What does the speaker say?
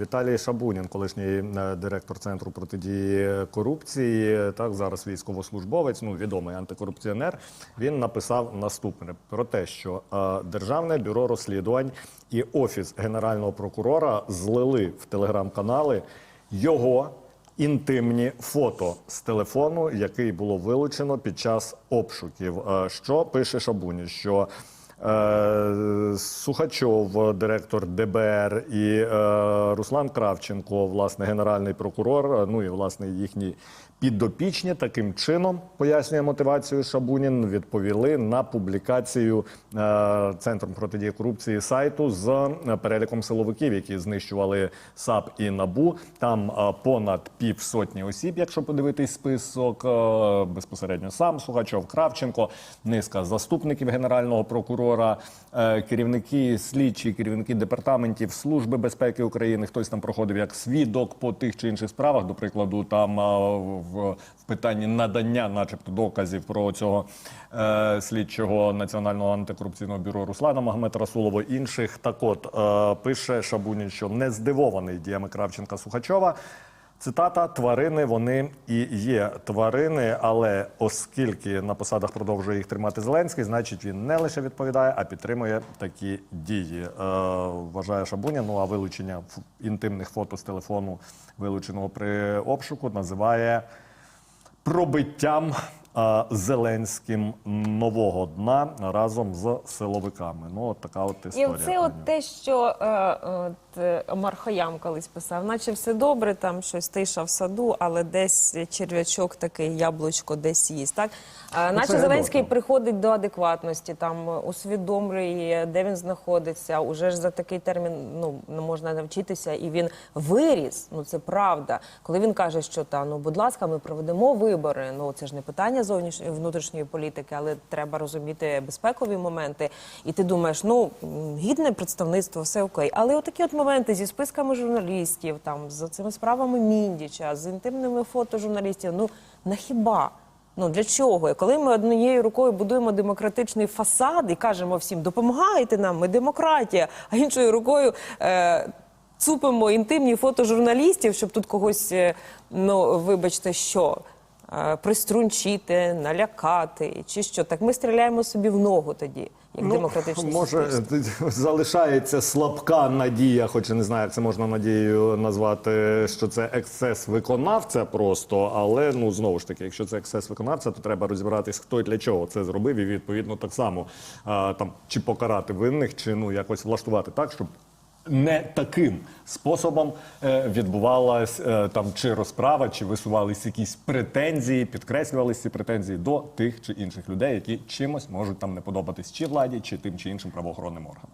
Віталій Шабунін, колишній е, директор центру протидії корупції, так зараз військовослужбовець, ну відомий антикорупціонер. Він написав наступне про те, що е, Державне бюро розслідувань і офіс генерального прокурора злили в телеграм-канали його інтимні фото з телефону, який було вилучено під час обшуків. Е, Що пише Шабунін? Що Сухачов, директор ДБР, і е, Руслан Кравченко, власне, генеральний прокурор. е, Ну і власне їхні підопічні таким чином пояснює мотивацію Шабунін. Відповіли на публікацію е, центром протидії корупції сайту з е, переліком силовиків, які знищували САП і НАБУ. Там е, понад півсотні осіб, якщо подивитись список, е, безпосередньо сам Сухачов, Кравченко, низка заступників генерального прокурора, е, керівники слідчі, керівники департаментів Служби безпеки України. Хтось там проходив як свідок по тих чи інших справах. До прикладу, там е, в, питанні надання, начебто, доказів про цього е, слідчого національного антикорупційного бюро Руслана Магомед Расулова. Інших так, от пише Шабунін, що не здивований діями Кравченка Сухачова. Цитата: тварини вони і є тварини, але оскільки на посадах продовжує їх тримати Зеленський, значить він не лише відповідає, а підтримує такі дії. Е, вважає Шабуня. Ну а вилучення інтимних фото з телефону, вилученого при обшуку, називає пробиттям Зеленським нового дна разом з силовиками. Ну, от така от І історія. оце пані. от те, що е, от, е, Омар Хоям колись писав, наче все добре, там щось тиша в саду, але десь черв'ячок такий, яблучко десь їсть. Так? Е, наче це Зеленський добре. приходить до адекватності, там е, усвідомлює, де він знаходиться. Уже ж за такий термін ну, можна навчитися, і він виріс. Ну це правда. Коли він каже, що та ну, будь ласка, ми проведемо вибори. Ну це ж не питання зовнішньої внутрішньої політики, але треба розуміти безпекові моменти. І ти думаєш, ну гідне представництво, все окей. Але отакі от моменти зі списками журналістів, там з цими справами Міндіча, з інтимними фото журналістів. Ну на хіба? Ну для чого? І Коли ми однією рукою будуємо демократичний фасад і кажемо всім, допомагайте нам, ми демократія, а іншою рукою. Е- Цупимо інтимні фото журналістів, щоб тут когось, е, ну вибачте, що приструнчити, налякати, чи що. Так ми стріляємо собі в ногу тоді, як демократичне Ну, може суспільство. залишається слабка надія, хоч і не знаю, як це можна надією назвати, що це ексцес виконавця просто. Але ну знову ж таки, якщо це ексцес виконавця, то треба розібратись, хто і для чого це зробив, і відповідно так само а, там чи покарати винних, чи ну якось влаштувати так, щоб. Не таким способом е, відбувалась е, там чи розправа, чи висувались якісь претензії, підкреслювалися ці претензії до тих чи інших людей, які чимось можуть там не подобатись чи владі, чи тим чи іншим правоохоронним органам.